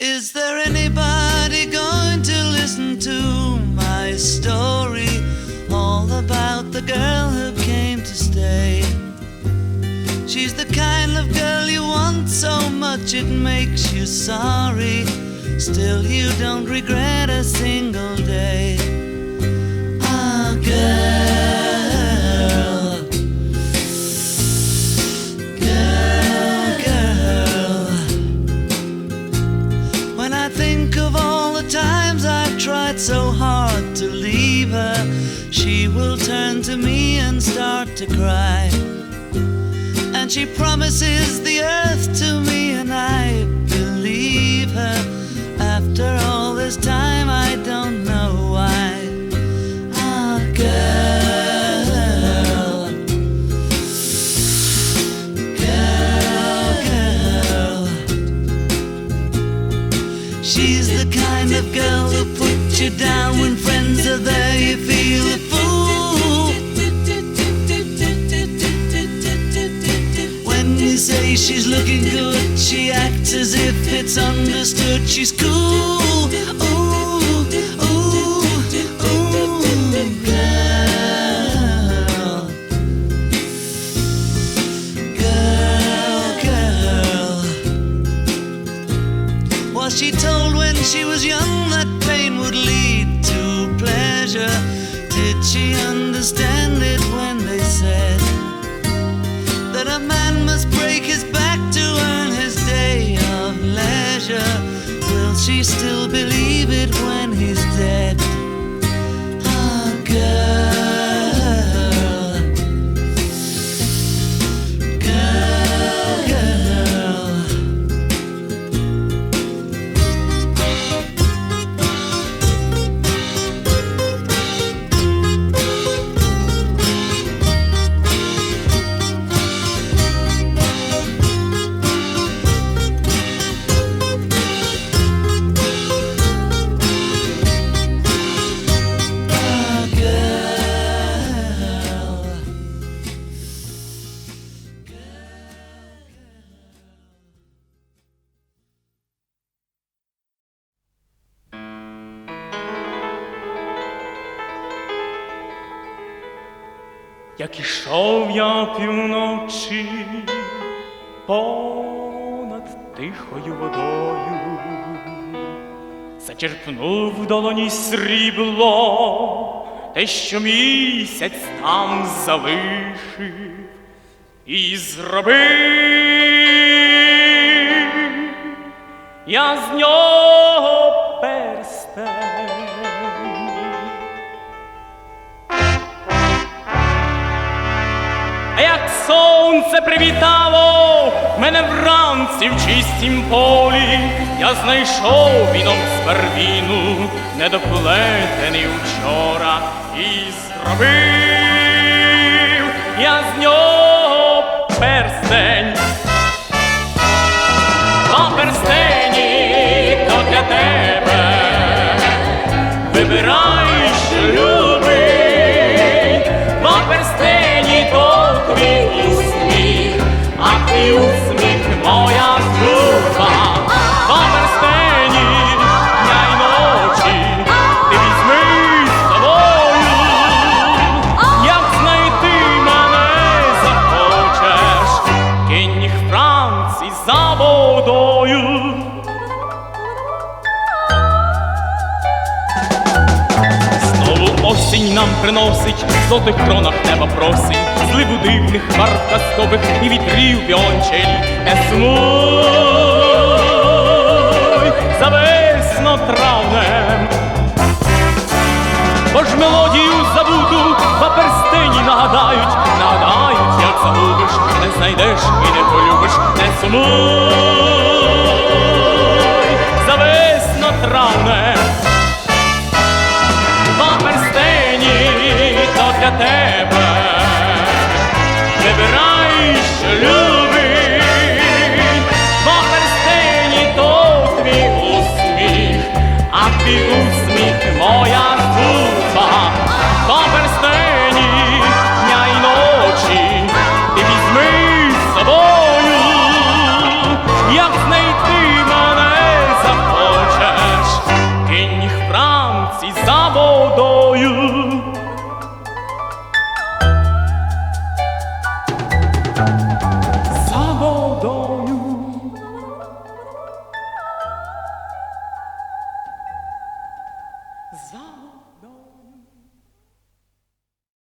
Is there anybody going to listen to my story? All about the girl who came to stay. She's the kind of girl you want so much it makes you sorry. Still, you don't regret a single day. Think of all the times I've tried so hard to leave her, she will turn to me and start to cry. And she promises the earth to me, She's the kind of girl who puts you down when friends are there. You feel a fool. When you say she's looking good, she acts as if it's understood. She's cool. She told when she was young that pain would lead to pleasure? Did she understand it when they said that a man must break his back to earn his day of leisure? Will she still believe it when he's Як ішов я півночі понад тихою водою, зачерпнув в долоні срібло, те, що місяць там залишив, і зробив. Я з нього сонце привітало мене вранці в чистім полі, я знайшов віном з барвіну, недоплетений вчора, і зробив. Я з нього а осінь нам приносить, в золотих кронах неба просить, зливу дивних барв казкових і вітрів віончелі Есмуй за весно травнем. Бо ж мелодію забуду, ба перстені нагадають, нагадають, як загубиш, не знайдеш і не полюбиш, не сумуй за весно травнем. got there.